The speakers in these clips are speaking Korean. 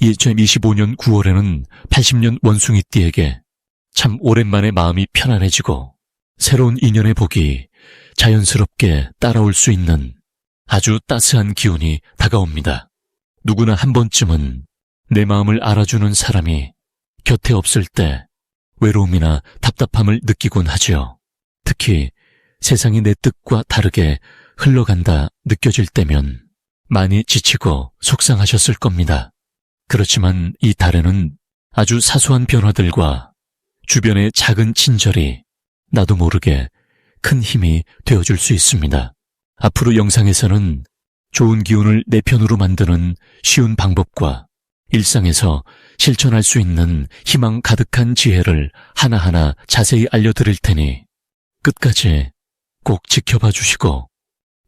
2025년 9월에는 80년 원숭이 띠에게 참 오랜만에 마음이 편안해지고 새로운 인연의 복이 자연스럽게 따라올 수 있는 아주 따스한 기운이 다가옵니다. 누구나 한 번쯤은 내 마음을 알아주는 사람이 곁에 없을 때 외로움이나 답답함을 느끼곤 하지요. 특히 세상이 내 뜻과 다르게 흘러간다 느껴질 때면 많이 지치고 속상하셨을 겁니다. 그렇지만 이 달에는 아주 사소한 변화들과 주변의 작은 친절이 나도 모르게 큰 힘이 되어줄 수 있습니다. 앞으로 영상에서는 좋은 기운을 내 편으로 만드는 쉬운 방법과 일상에서 실천할 수 있는 희망 가득한 지혜를 하나하나 자세히 알려드릴 테니 끝까지 꼭 지켜봐 주시고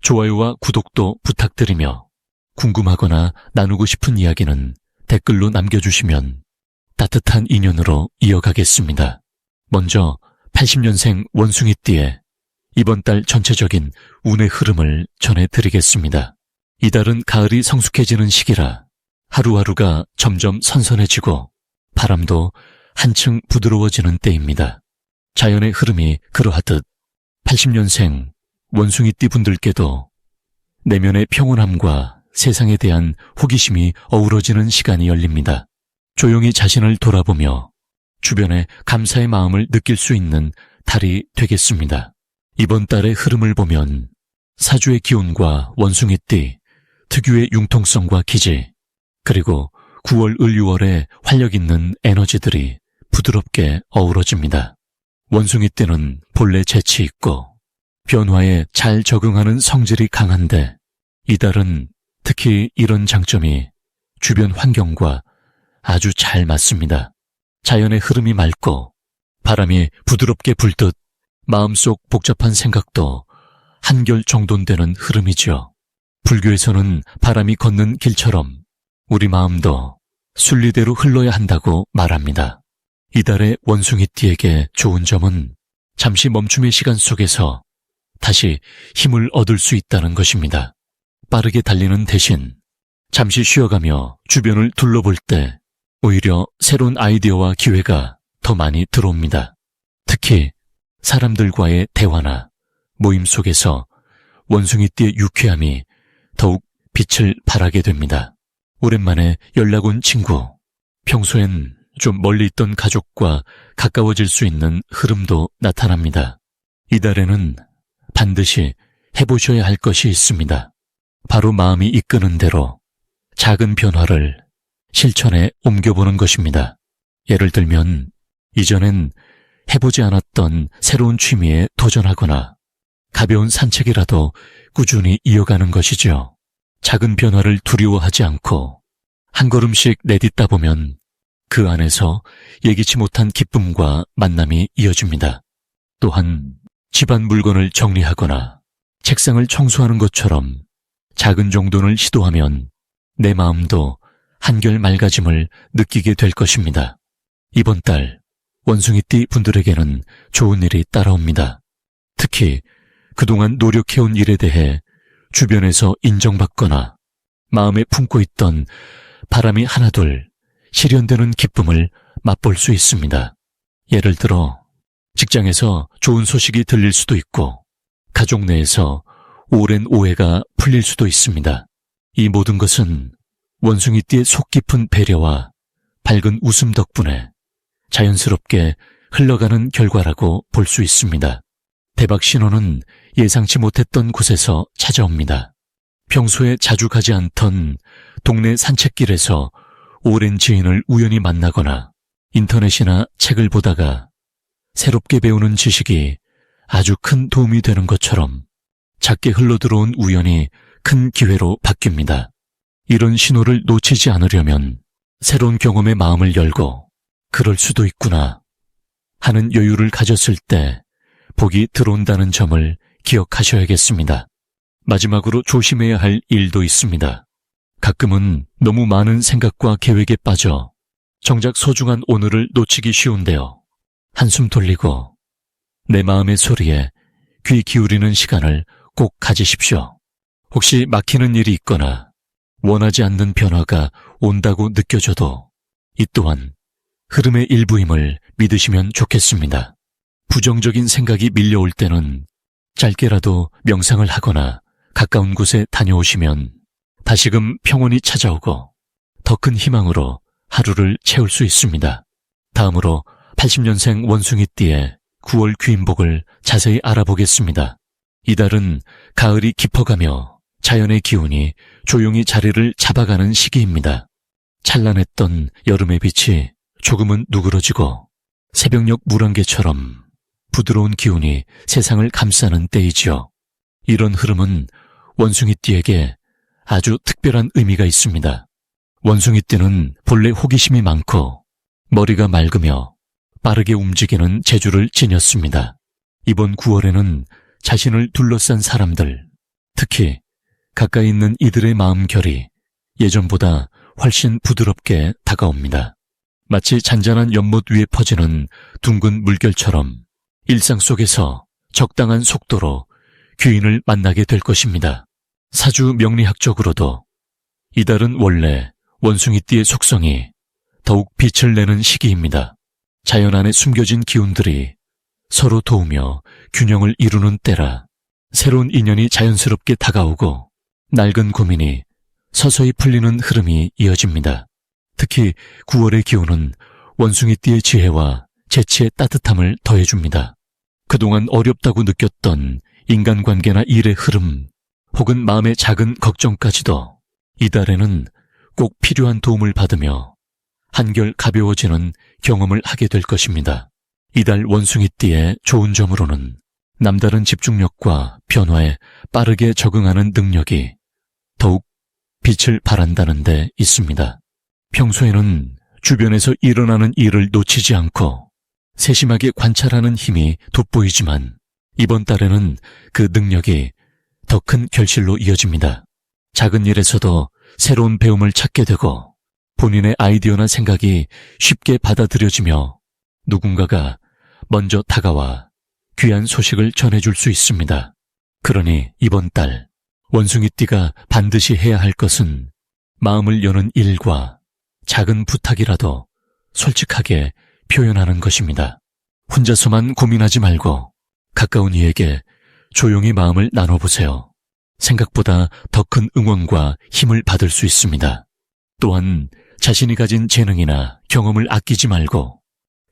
좋아요와 구독도 부탁드리며 궁금하거나 나누고 싶은 이야기는 댓글로 남겨주시면 따뜻한 인연으로 이어가겠습니다. 먼저 80년생 원숭이띠의 이번 달 전체적인 운의 흐름을 전해드리겠습니다. 이달은 가을이 성숙해지는 시기라 하루하루가 점점 선선해지고 바람도 한층 부드러워지는 때입니다. 자연의 흐름이 그러하듯 80년생 원숭이띠 분들께도 내면의 평온함과 세상에 대한 호기심이 어우러지는 시간이 열립니다. 조용히 자신을 돌아보며 주변에 감사의 마음을 느낄 수 있는 달이 되겠습니다. 이번 달의 흐름을 보면 사주의 기운과 원숭이 띠, 특유의 융통성과 기지, 그리고 9월, 을 6월의 활력 있는 에너지들이 부드럽게 어우러집니다. 원숭이 띠는 본래 재치 있고 변화에 잘 적응하는 성질이 강한데 이달은 특히 이런 장점이 주변 환경과 아주 잘 맞습니다. 자연의 흐름이 맑고 바람이 부드럽게 불듯 마음속 복잡한 생각도 한결 정돈되는 흐름이죠. 불교에서는 바람이 걷는 길처럼 우리 마음도 순리대로 흘러야 한다고 말합니다. 이달의 원숭이띠에게 좋은 점은 잠시 멈춤의 시간 속에서 다시 힘을 얻을 수 있다는 것입니다. 빠르게 달리는 대신 잠시 쉬어가며 주변을 둘러볼 때 오히려 새로운 아이디어와 기회가 더 많이 들어옵니다. 특히 사람들과의 대화나 모임 속에서 원숭이띠의 유쾌함이 더욱 빛을 발하게 됩니다. 오랜만에 연락 온 친구, 평소엔 좀 멀리 있던 가족과 가까워질 수 있는 흐름도 나타납니다. 이달에는 반드시 해보셔야 할 것이 있습니다. 바로 마음이 이끄는 대로 작은 변화를 실천에 옮겨보는 것입니다. 예를 들면, 이전엔 해보지 않았던 새로운 취미에 도전하거나 가벼운 산책이라도 꾸준히 이어가는 것이죠. 작은 변화를 두려워하지 않고 한 걸음씩 내딛다 보면 그 안에서 예기치 못한 기쁨과 만남이 이어집니다. 또한 집안 물건을 정리하거나 책상을 청소하는 것처럼 작은 정돈을 시도하면 내 마음도 한결 맑아짐을 느끼게 될 것입니다. 이번 달 원숭이띠 분들에게는 좋은 일이 따라옵니다. 특히 그동안 노력해온 일에 대해 주변에서 인정받거나 마음에 품고 있던 바람이 하나둘 실현되는 기쁨을 맛볼 수 있습니다. 예를 들어 직장에서 좋은 소식이 들릴 수도 있고 가족 내에서 오랜 오해가 풀릴 수도 있습니다. 이 모든 것은 원숭이띠의 속 깊은 배려와 밝은 웃음 덕분에 자연스럽게 흘러가는 결과라고 볼 수 있습니다. 대박 신호는 예상치 못했던 곳에서 찾아옵니다. 평소에 자주 가지 않던 동네 산책길에서 오랜 지인을 우연히 만나거나 인터넷이나 책을 보다가 새롭게 배우는 지식이 아주 큰 도움이 되는 것처럼 작게 흘러들어온 우연이 큰 기회로 바뀝니다. 이런 신호를 놓치지 않으려면 새로운 경험에 마음을 열고 그럴 수도 있구나 하는 여유를 가졌을 때 복이 들어온다는 점을 기억하셔야겠습니다. 마지막으로 조심해야 할 일도 있습니다. 가끔은 너무 많은 생각과 계획에 빠져 정작 소중한 오늘을 놓치기 쉬운데요. 한숨 돌리고 내 마음의 소리에 귀 기울이는 시간을 꼭 가지십시오. 혹시 막히는 일이 있거나 원하지 않는 변화가 온다고 느껴져도 이 또한 흐름의 일부임을 믿으시면 좋겠습니다. 부정적인 생각이 밀려올 때는 짧게라도 명상을 하거나 가까운 곳에 다녀오시면 다시금 평온이 찾아오고 더 큰 희망으로 하루를 채울 수 있습니다. 다음으로 80년생 원숭이띠의 9월 귀인복을 자세히 알아보겠습니다. 이달은 가을이 깊어가며 자연의 기운이 조용히 자리를 잡아가는 시기입니다. 찬란했던 여름의 빛이 조금은 누그러지고 새벽녘 물안개처럼 부드러운 기운이 세상을 감싸는 때이지요. 이런 흐름은 원숭이띠에게 아주 특별한 의미가 있습니다. 원숭이띠는 본래 호기심이 많고 머리가 맑으며 빠르게 움직이는 재주를 지녔습니다. 이번 9월에는 자신을 둘러싼 사람들, 특히 가까이 있는 이들의 마음 결이 예전보다 훨씬 부드럽게 다가옵니다. 마치 잔잔한 연못 위에 퍼지는 둥근 물결처럼 일상 속에서 적당한 속도로 귀인을 만나게 될 것입니다. 사주 명리학적으로도 이달은 원래 원숭이띠의 속성이 더욱 빛을 내는 시기입니다. 자연 안에 숨겨진 기운들이 서로 도우며 균형을 이루는 때라 새로운 인연이 자연스럽게 다가오고 낡은 고민이 서서히 풀리는 흐름이 이어집니다. 특히 9월의 기운은 원숭이띠의 지혜와 재치의 따뜻함을 더해줍니다. 그동안 어렵다고 느꼈던 인간관계나 일의 흐름, 혹은 마음의 작은 걱정까지도 이달에는 꼭 필요한 도움을 받으며 한결 가벼워지는 경험을 하게 될 것입니다. 이달 원숭이띠의 좋은 점으로는 남다른 집중력과 변화에 빠르게 적응하는 능력이 더욱 빛을 발한다는 데 있습니다. 평소에는 주변에서 일어나는 일을 놓치지 않고 세심하게 관찰하는 힘이 돋보이지만 이번 달에는 그 능력이 더 큰 결실로 이어집니다. 작은 일에서도 새로운 배움을 찾게 되고 본인의 아이디어나 생각이 쉽게 받아들여지며 누군가가 먼저 다가와 귀한 소식을 전해줄 수 있습니다. 그러니 이번 달 원숭이띠가 반드시 해야 할 것은 마음을 여는 일과 작은 부탁이라도 솔직하게 표현하는 것입니다. 혼자서만 고민하지 말고 가까운 이에게 조용히 마음을 나눠보세요. 생각보다 더 큰 응원과 힘을 받을 수 있습니다. 또한 자신이 가진 재능이나 경험을 아끼지 말고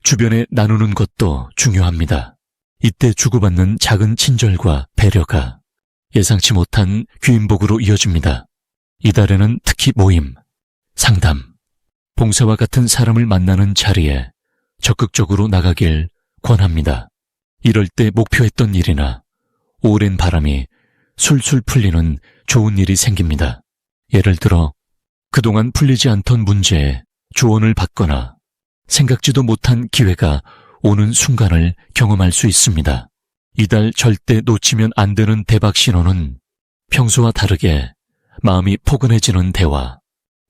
주변에 나누는 것도 중요합니다. 이때 주고받는 작은 친절과 배려가 예상치 못한 귀인복으로 이어집니다. 이달에는 특히 모임, 상담, 봉사와 같은 사람을 만나는 자리에 적극적으로 나가길 권합니다. 이럴 때 목표했던 일이나 오랜 바람이 술술 풀리는 좋은 일이 생깁니다. 예를 들어 그동안 풀리지 않던 문제에 조언을 받거나 생각지도 못한 기회가 오는 순간을 경험할 수 있습니다. 이달 절대 놓치면 안 되는 대박 신호는 평소와 다르게 마음이 포근해지는 대화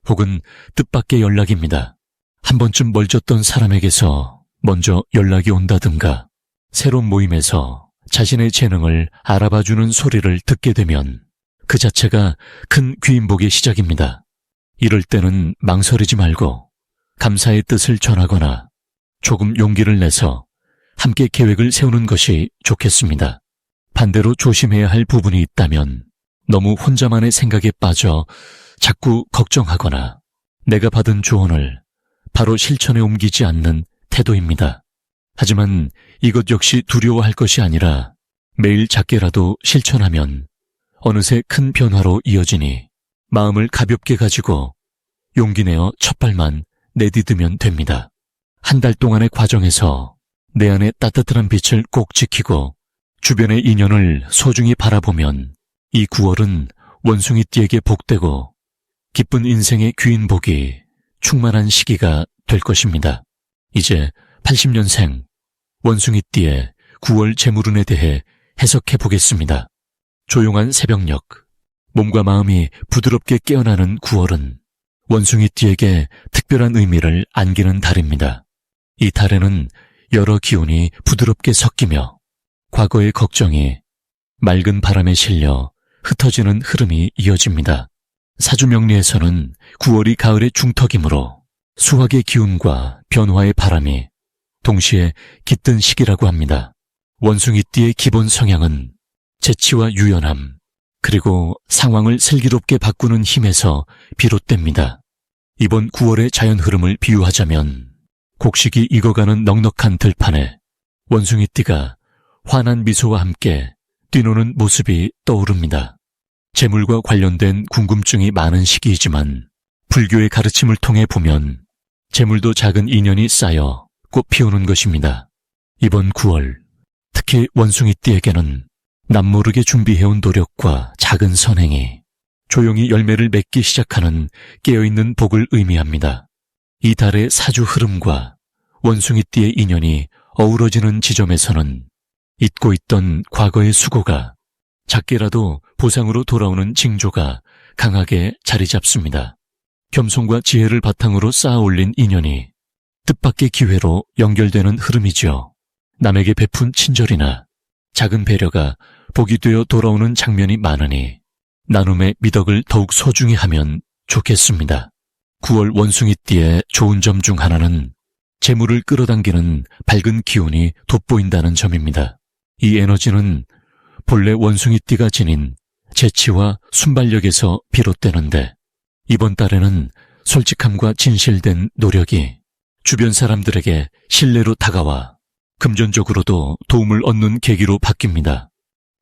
혹은 뜻밖의 연락입니다. 한 번쯤 멀졌던 사람에게서 먼저 연락이 온다든가 새로운 모임에서 자신의 재능을 알아봐주는 소리를 듣게 되면 그 자체가 큰 귀인복의 시작입니다. 이럴 때는 망설이지 말고 감사의 뜻을 전하거나 조금 용기를 내서 함께 계획을 세우는 것이 좋겠습니다. 반대로 조심해야 할 부분이 있다면 너무 혼자만의 생각에 빠져 자꾸 걱정하거나 내가 받은 조언을 바로 실천에 옮기지 않는 태도입니다. 하지만 이것 역시 두려워할 것이 아니라 매일 작게라도 실천하면 어느새 큰 변화로 이어지니 마음을 가볍게 가지고 용기 내어 첫 발만 내디디면 됩니다. 한 달 동안의 과정에서 내 안의 따뜻한 빛을 꼭 지키고 주변의 인연을 소중히 바라보면 이 9월은 원숭이띠에게 복되고 기쁜 인생의 귀인복이 충만한 시기가 될 것입니다. 이제 80년생 원숭이띠의 9월 재물운에 대해 해석해 보겠습니다. 조용한 새벽녘, 몸과 마음이 부드럽게 깨어나는 9월은 원숭이띠에게 특별한 의미를 안기는 달입니다. 이 달에는 여러 기운이 부드럽게 섞이며 과거의 걱정이 맑은 바람에 실려 흩어지는 흐름이 이어집니다. 사주명리에서는 9월이 가을의 중턱이므로 수확의 기운과 변화의 바람이 동시에 깃든 시기라고 합니다. 원숭이띠의 기본 성향은 재치와 유연함, 그리고 상황을 슬기롭게 바꾸는 힘에서 비롯됩니다. 이번 9월의 자연 흐름을 비유하자면 곡식이 익어가는 넉넉한 들판에 원숭이 띠가 환한 미소와 함께 뛰노는 모습이 떠오릅니다. 재물과 관련된 궁금증이 많은 시기이지만 불교의 가르침을 통해 보면 재물도 작은 인연이 쌓여 꽃 피우는 것입니다. 이번 9월 특히 원숭이 띠에게는 남모르게 준비해온 노력과 작은 선행이 조용히 열매를 맺기 시작하는 깨어있는 복을 의미합니다. 이 달의 사주 흐름과 원숭이띠의 인연이 어우러지는 지점에서는 잊고 있던 과거의 수고가 작게라도 보상으로 돌아오는 징조가 강하게 자리 잡습니다. 겸손과 지혜를 바탕으로 쌓아 올린 인연이 뜻밖의 기회로 연결되는 흐름이죠. 남에게 베푼 친절이나 작은 배려가 복이 되어 돌아오는 장면이 많으니 나눔의 미덕을 더욱 소중히 하면 좋겠습니다. 9월 원숭이띠의 좋은 점 중 하나는 재물을 끌어당기는 밝은 기운이 돋보인다는 점입니다. 이 에너지는 본래 원숭이띠가 지닌 재치와 순발력에서 비롯되는데 이번 달에는 솔직함과 진실된 노력이 주변 사람들에게 신뢰로 다가와 금전적으로도 도움을 얻는 계기로 바뀝니다.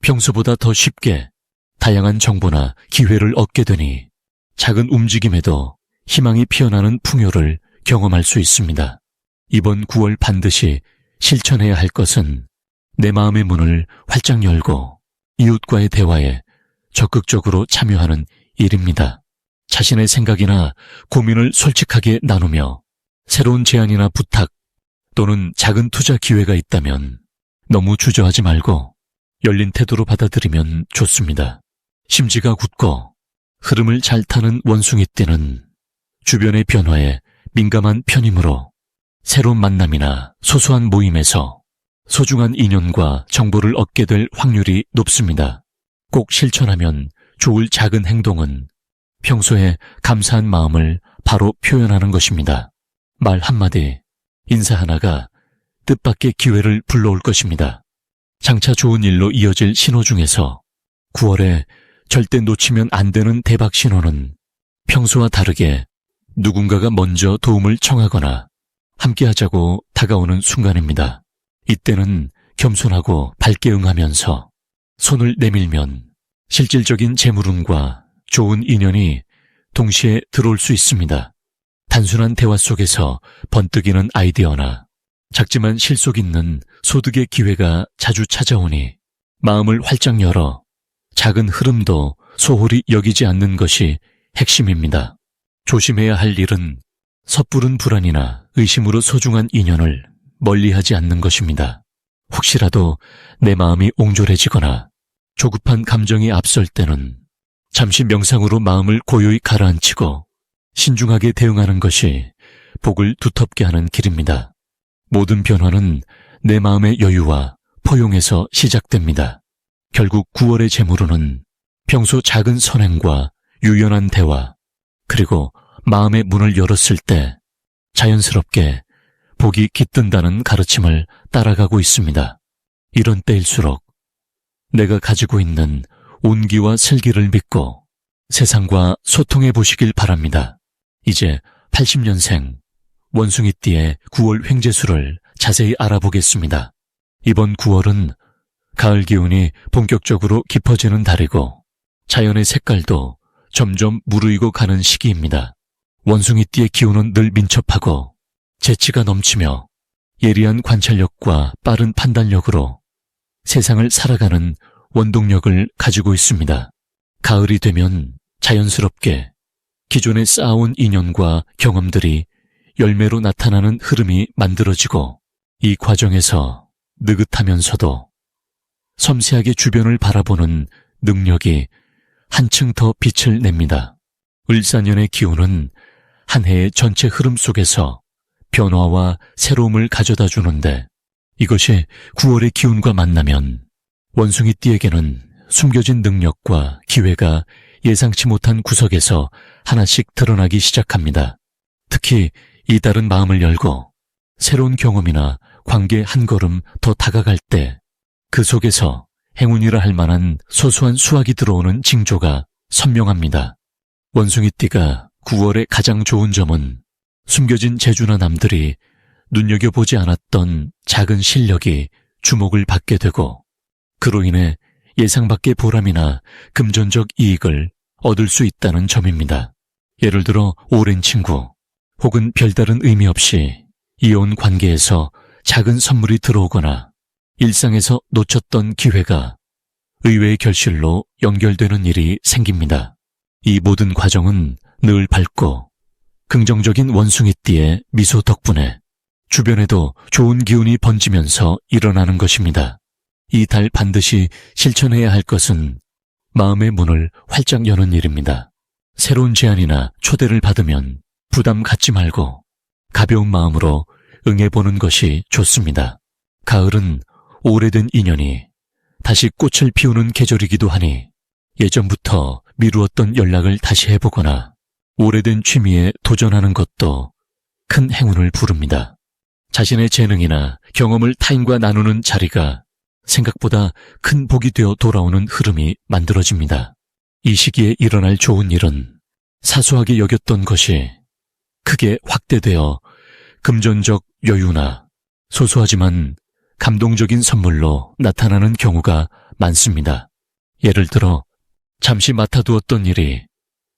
평소보다 더 쉽게 다양한 정보나 기회를 얻게 되니 작은 움직임에도 희망이 피어나는 풍요를 경험할 수 있습니다. 이번 9월 반드시 실천해야 할 것은 내 마음의 문을 활짝 열고 이웃과의 대화에 적극적으로 참여하는 일입니다. 자신의 생각이나 고민을 솔직하게 나누며 새로운 제안이나 부탁 또는 작은 투자 기회가 있다면 너무 주저하지 말고 열린 태도로 받아들이면 좋습니다. 심지가 굳고 흐름을 잘 타는 원숭이띠는 주변의 변화에 민감한 편이므로 새로운 만남이나 소소한 모임에서 소중한 인연과 정보를 얻게 될 확률이 높습니다. 꼭 실천하면 좋을 작은 행동은 평소에 감사한 마음을 바로 표현하는 것입니다. 말 한마디, 인사 하나가 뜻밖의 기회를 불러올 것입니다. 장차 좋은 일로 이어질 신호 중에서 9월에 절대 놓치면 안 되는 대박 신호는 평소와 다르게 누군가가 먼저 도움을 청하거나 함께 하자고 다가오는 순간입니다. 이때는 겸손하고 밝게 응하면서 손을 내밀면 실질적인 재물운과 좋은 인연이 동시에 들어올 수 있습니다. 단순한 대화 속에서 번뜩이는 아이디어나 작지만 실속 있는 소득의 기회가 자주 찾아오니 마음을 활짝 열어 작은 흐름도 소홀히 여기지 않는 것이 핵심입니다. 조심해야 할 일은 섣부른 불안이나 의심으로 소중한 인연을 멀리하지 않는 것입니다. 혹시라도 내 마음이 옹졸해지거나 조급한 감정이 앞설 때는 잠시 명상으로 마음을 고요히 가라앉히고 신중하게 대응하는 것이 복을 두텁게 하는 길입니다. 모든 변화는 내 마음의 여유와 포용에서 시작됩니다. 결국 9월의 재물로는 평소 작은 선행과 유연한 대화, 그리고 마음의 문을 열었을 때 자연스럽게 복이 깃든다는 가르침을 따라가고 있습니다. 이런 때일수록 내가 가지고 있는 온기와 슬기를 믿고 세상과 소통해 보시길 바랍니다. 이제 80년생 원숭이띠의 9월 횡재수를 자세히 알아보겠습니다. 이번 9월은 가을 기운이 본격적으로 깊어지는 달이고 자연의 색깔도 점점 무르익어 가는 시기입니다. 원숭이띠의 기운은 늘 민첩하고 재치가 넘치며 예리한 관찰력과 빠른 판단력으로 세상을 살아가는 원동력을 가지고 있습니다. 가을이 되면 자연스럽게 기존에 쌓아온 인연과 경험들이 열매로 나타나는 흐름이 만들어지고 이 과정에서 느긋하면서도 섬세하게 주변을 바라보는 능력이 한층 더 빛을 냅니다. 을사년의 기운은 한 해의 전체 흐름 속에서 변화와 새로움을 가져다 주는데 이것이 9월의 기운과 만나면 원숭이 띠에게는 숨겨진 능력과 기회가 예상치 못한 구석에서 하나씩 드러나기 시작합니다. 특히 이 달은 마음을 열고 새로운 경험이나 관계 한 걸음 더 다가갈 때 그 속에서 행운이라 할 만한 소소한 수확이 들어오는 징조가 선명합니다. 원숭이띠가 9월의 가장 좋은 점은 숨겨진 재주나 남들이 눈여겨보지 않았던 작은 실력이 주목을 받게 되고 그로 인해 예상 밖의 보람이나 금전적 이익을 얻을 수 있다는 점입니다. 예를 들어 오랜 친구 혹은 별다른 의미 없이 이혼 관계에서 작은 선물이 들어오거나 일상에서 놓쳤던 기회가 의외의 결실로 연결되는 일이 생깁니다. 이 모든 과정은 늘 밝고 긍정적인 원숭이띠의 미소 덕분에 주변에도 좋은 기운이 번지면서 일어나는 것입니다. 이 달 반드시 실천해야 할 것은 마음의 문을 활짝 여는 일입니다. 새로운 제안이나 초대를 받으면 부담 갖지 말고 가벼운 마음으로 응해보는 것이 좋습니다. 가을은 오래된 인연이 다시 꽃을 피우는 계절이기도 하니 예전부터 미루었던 연락을 다시 해보거나 오래된 취미에 도전하는 것도 큰 행운을 부릅니다. 자신의 재능이나 경험을 타인과 나누는 자리가 생각보다 큰 복이 되어 돌아오는 흐름이 만들어집니다. 이 시기에 일어날 좋은 일은 사소하게 여겼던 것이 크게 확대되어 금전적 여유나 소소하지만 감동적인 선물로 나타나는 경우가 많습니다. 예를 들어 잠시 맡아두었던 일이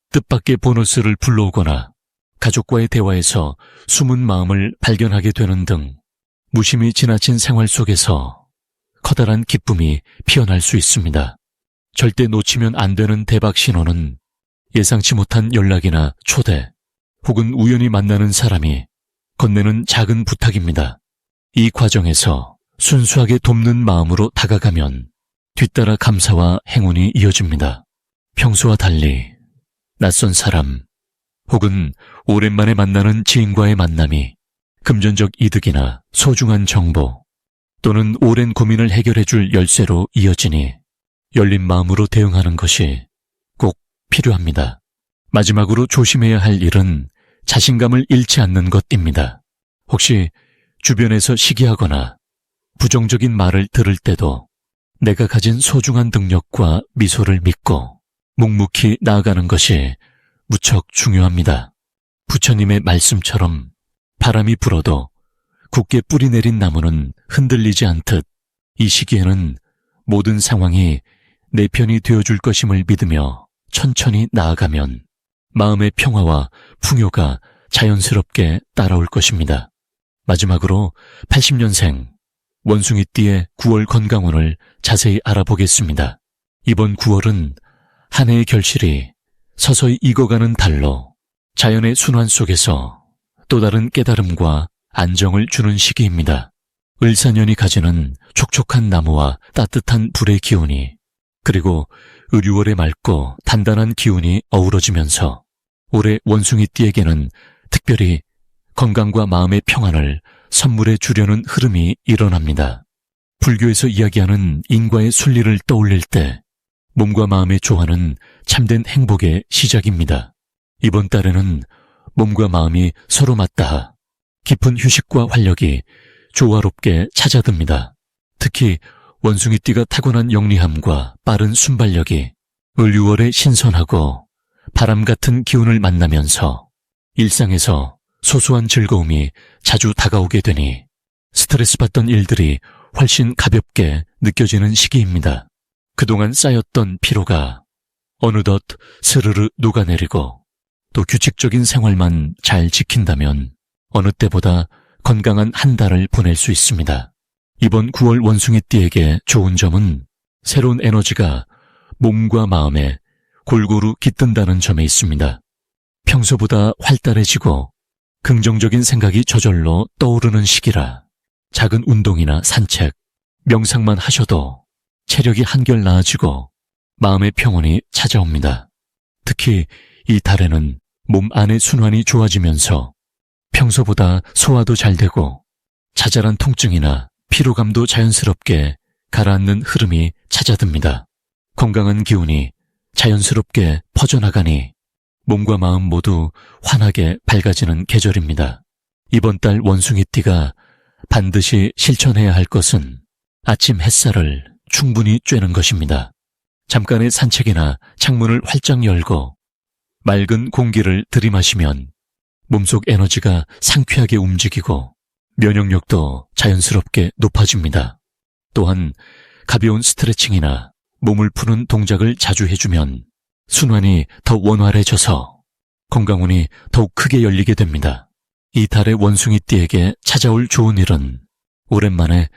뜻밖의 보너스를 불러오거나 가족과의 대화에서 숨은 마음을 발견하게 되는 등 무심히 지나친 생활 속에서 커다란 기쁨이 피어날 수 있습니다. 절대 놓치면 안 되는 대박 신호는 예상치 못한 연락이나 초대 혹은 우연히 만나는 사람이 건네는 작은 부탁입니다. 이 과정에서 순수하게 돕는 마음으로 다가가면 뒤따라 감사와 행운이 이어집니다. 평소와 달리 낯선 사람 혹은 오랜만에 만나는 지인과의 만남이 금전적 이득이나 소중한 정보 또는 오랜 고민을 해결해 줄 열쇠로 이어지니 열린 마음으로 대응하는 것이 꼭 필요합니다. 마지막으로 조심해야 할 일은 자신감을 잃지 않는 것입니다. 혹시 주변에서 시기하거나 부정적인 말을 들을 때도 내가 가진 소중한 능력과 미소를 믿고 묵묵히 나아가는 것이 무척 중요합니다. 부처님의 말씀처럼 바람이 불어도 굳게 뿌리 내린 나무는 흔들리지 않듯 이 시기에는 모든 상황이 내 편이 되어줄 것임을 믿으며 천천히 나아가면 마음의 평화와 풍요가 자연스럽게 따라올 것입니다. 마지막으로 80년생 원숭이띠의 9월 건강운을 자세히 알아보겠습니다. 이번 9월은 한 해의 결실이 서서히 익어가는 달로 자연의 순환 속에서 또 다른 깨달음과 안정을 주는 시기입니다. 을사년이 가지는 촉촉한 나무와 따뜻한 불의 기운이 그리고 의류월의 맑고 단단한 기운이 어우러지면서 올해 원숭이띠에게는 특별히 건강과 마음의 평안을 선물해 주려는 흐름이 일어납니다. 불교에서 이야기하는 인과의 순리를 떠올릴 때 몸과 마음의 조화는 참된 행복의 시작입니다. 이번 달에는 몸과 마음이 서로 맞닿아 깊은 휴식과 활력이 조화롭게 찾아듭니다. 특히 원숭이띠가 타고난 영리함과 빠른 순발력이 을유월의 신선하고 바람 같은 기운을 만나면서 일상에서 소소한 즐거움이 자주 다가오게 되니 스트레스 받던 일들이 훨씬 가볍게 느껴지는 시기입니다. 그동안 쌓였던 피로가 어느덧 스르르 녹아내리고 또 규칙적인 생활만 잘 지킨다면 어느 때보다 건강한 한 달을 보낼 수 있습니다. 이번 9월 원숭이띠에게 좋은 점은 새로운 에너지가 몸과 마음에 골고루 깃든다는 점에 있습니다. 평소보다 활달해지고 긍정적인 생각이 저절로 떠오르는 시기라 작은 운동이나 산책, 명상만 하셔도 체력이 한결 나아지고 마음의 평온이 찾아옵니다. 특히 이 달에는 몸 안의 순환이 좋아지면서 평소보다 소화도 잘 되고 자잘한 통증이나 피로감도 자연스럽게 가라앉는 흐름이 찾아듭니다. 건강한 기운이 자연스럽게 퍼져나가니 몸과 마음 모두 환하게 밝아지는 계절입니다. 이번 달 원숭이띠가 반드시 실천해야 할 것은 아침 햇살을 충분히 쬐는 것입니다. 잠깐의 산책이나 창문을 활짝 열고 맑은 공기를 들이마시면 몸속 에너지가 상쾌하게 움직이고 면역력도 자연스럽게 높아집니다. 또한 가벼운 스트레칭이나 몸을 푸는 동작을 자주 해주면 순환이 더 원활해져서 건강운이 더욱 크게 열리게 됩니다. 이 달의 원숭이띠에게 찾아올 좋은 일은 오랜만에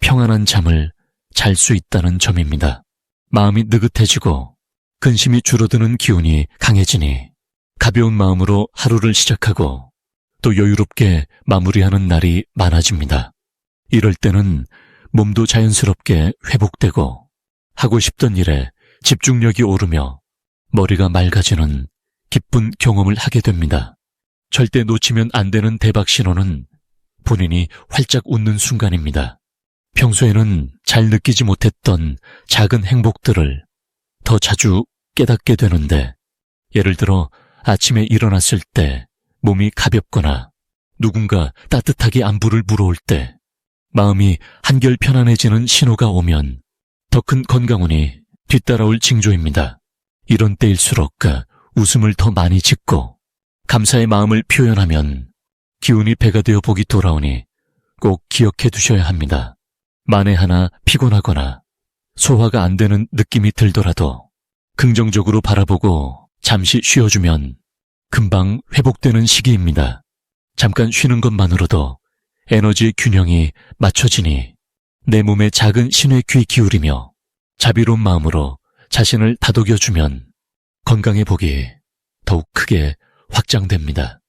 평안한 잠을 잘 수 있다는 점입니다. 마음이 느긋해지고 근심이 줄어드는 기운이 강해지니 가벼운 마음으로 하루를 시작하고 또 여유롭게 마무리하는 날이 많아집니다. 이럴 때는 몸도 자연스럽게 회복되고 하고 싶던 일에 집중력이 오르며 머리가 맑아지는 기쁜 경험을 하게 됩니다. 절대 놓치면 안 되는 대박 신호는 본인이 활짝 웃는 순간입니다. 평소에는 잘 느끼지 못했던 작은 행복들을 더 자주 깨닫게 되는데, 예를 들어 아침에 일어났을 때 몸이 가볍거나 누군가 따뜻하게 안부를 물어올 때 마음이 한결 편안해지는 신호가 오면 더 큰 건강운이 뒤따라올 징조입니다. 이런 때일수록 웃음을 더 많이 짓고 감사의 마음을 표현하면 기운이 배가 되어 복이 돌아오니 꼭 기억해 두셔야 합니다. 만에 하나 피곤하거나 소화가 안 되는 느낌이 들더라도 긍정적으로 바라보고 잠시 쉬어주면 금방 회복되는 시기입니다. 잠깐 쉬는 것만으로도 에너지의 균형이 맞춰지니 내 몸에 작은 신의 귀 기울이며 자비로운 마음으로 자신을 다독여주면 건강의 복이 더욱 크게 확장됩니다.